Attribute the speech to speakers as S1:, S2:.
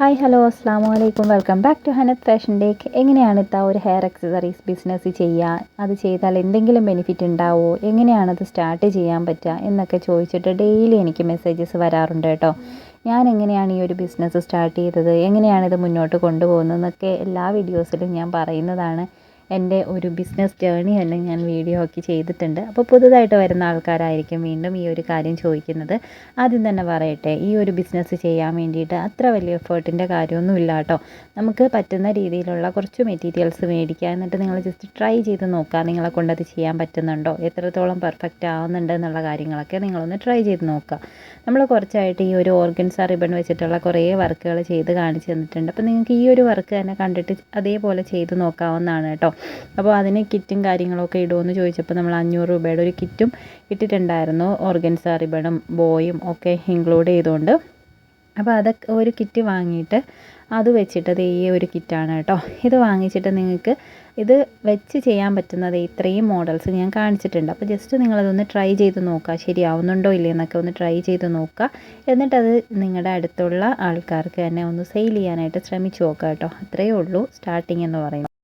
S1: Hi hello അസ്സാം വലൈക്കും welcome back to Hanath fashion ഡേക്ക് എങ്ങനെയാണ് ഇത്ത ഒരു ഹെയർ അക്സസറീസ് ബിസിനസ് ചെയ്യുക അത് ചെയ്താൽ എന്തെങ്കിലും ബെനിഫിറ്റ് ഉണ്ടാവുമോ എങ്ങനെയാണത് സ്റ്റാർട്ട് ചെയ്യാൻ പറ്റുക? എന്നൊക്കെ ചോദിച്ചിട്ട് ഡെയിലി എനിക്ക് മെസ്സേജസ് വരാറുണ്ട് കേട്ടോ. ഞാൻ എങ്ങനെയാണ് ഈ ഒരു ബിസിനസ് സ്റ്റാർട്ട് ചെയ്തത്? എങ്ങനെയാണ് ഇത് മുന്നോട്ട് കൊണ്ടുപോകുന്നതെന്നൊക്കെ എല്ലാ വീഡിയോസിലും ഞാൻ പറയുന്നതാണ്. എന്റെ ഒരു ബിസിനസ് ജേണി തന്നെ ഞാൻ വീഡിയോ ഒക്കെ ചെയ്തിട്ടുണ്ട്. അപ്പോൾ പുതുതായിട്ട് വരുന്ന ആൾക്കാരായിരിക്കും വീണ്ടും ഈ ഒരു കാര്യം ചോദിക്കുന്നത്. ആദ്യം തന്നെ പറയട്ടെ ഈ ഒരു ബിസിനസ് ചെയ്യാൻ വേണ്ടിയിട്ട് അത്ര വലിയ എഫേർട്ടിന്റെ കാര്യമൊന്നും ഇല്ല കേട്ടോ. നമുക്ക് പറ്റുന്ന രീതിയിലുള്ള കുറച്ച് മെറ്റീരിയൽസ് മേടിക്കുക എന്നിട്ട് നിങ്ങൾ ജസ്റ്റ് ട്രൈ ചെയ്ത് നോക്കുക നിങ്ങളെ കൊണ്ടത് ചെയ്യാൻ പറ്റുന്നുണ്ടോ എത്രത്തോളം പെർഫെക്റ്റ് ആവുന്നുണ്ട് എന്നുള്ള കാര്യങ്ങളൊക്കെ നിങ്ങളൊന്ന് ട്രൈ ചെയ്ത് നോക്കുക. നമ്മൾ കുറച്ചായിട്ട് ഈ ഒരു ഓർഗൻസ റിബൺ വെച്ചിട്ടുള്ള കുറേ വർക്കുകൾ ചെയ്ത് കാണിച്ചു തന്നിട്ടുണ്ട്. അപ്പോൾ നിങ്ങൾക്ക് ഈ ഒരു വർക്ക് തന്നെ കണ്ടിട്ട് അതേപോലെ ചെയ്ത് നോക്കാവുന്നതാണ് കേട്ടോ. അപ്പോൾ അതിന് കിറ്റും കാര്യങ്ങളൊക്കെ ഇടുമെന്ന് ചോദിച്ചപ്പോൾ നമ്മൾ അഞ്ഞൂറ് രൂപയുടെ ഒരു കിറ്റും ഇട്ടിട്ടുണ്ടായിരുന്നു. ഓർഗൻസ റിബണും ബോയും ഒക്കെ ഇൻക്ലൂഡ് ചെയ്തുകൊണ്ട്. അപ്പോൾ അതൊക്കെ ഒരു കിറ്റ് വാങ്ങിയിട്ട് അത് വെച്ചിട്ട് അത് ഈ ഒരു കിറ്റാണ് കേട്ടോ. ഇത് വാങ്ങിച്ചിട്ട് നിങ്ങൾക്ക് ഇത് വെച്ച് ചെയ്യാൻ പറ്റുന്നത് ഇത്രയും മോഡൽസ് ഞാൻ കാണിച്ചിട്ടുണ്ട്. അപ്പോൾ ജസ്റ്റ് നിങ്ങളതൊന്ന് ട്രൈ ചെയ്ത് നോക്കുക. ശരിയാവുന്നുണ്ടോ ഇല്ലേ എന്നൊക്കെ ഒന്ന് ട്രൈ ചെയ്ത് നോക്കുക. എന്നിട്ടത് നിങ്ങളുടെ അടുത്തുള്ള ആൾക്കാർക്ക് തന്നെ ഒന്ന് സെയിൽ ചെയ്യാനായിട്ട് ശ്രമിച്ചു നോക്കുക കേട്ടോ. അത്രയേ ഉള്ളൂ സ്റ്റാർട്ടിങ് എന്ന് പറയുന്നത്.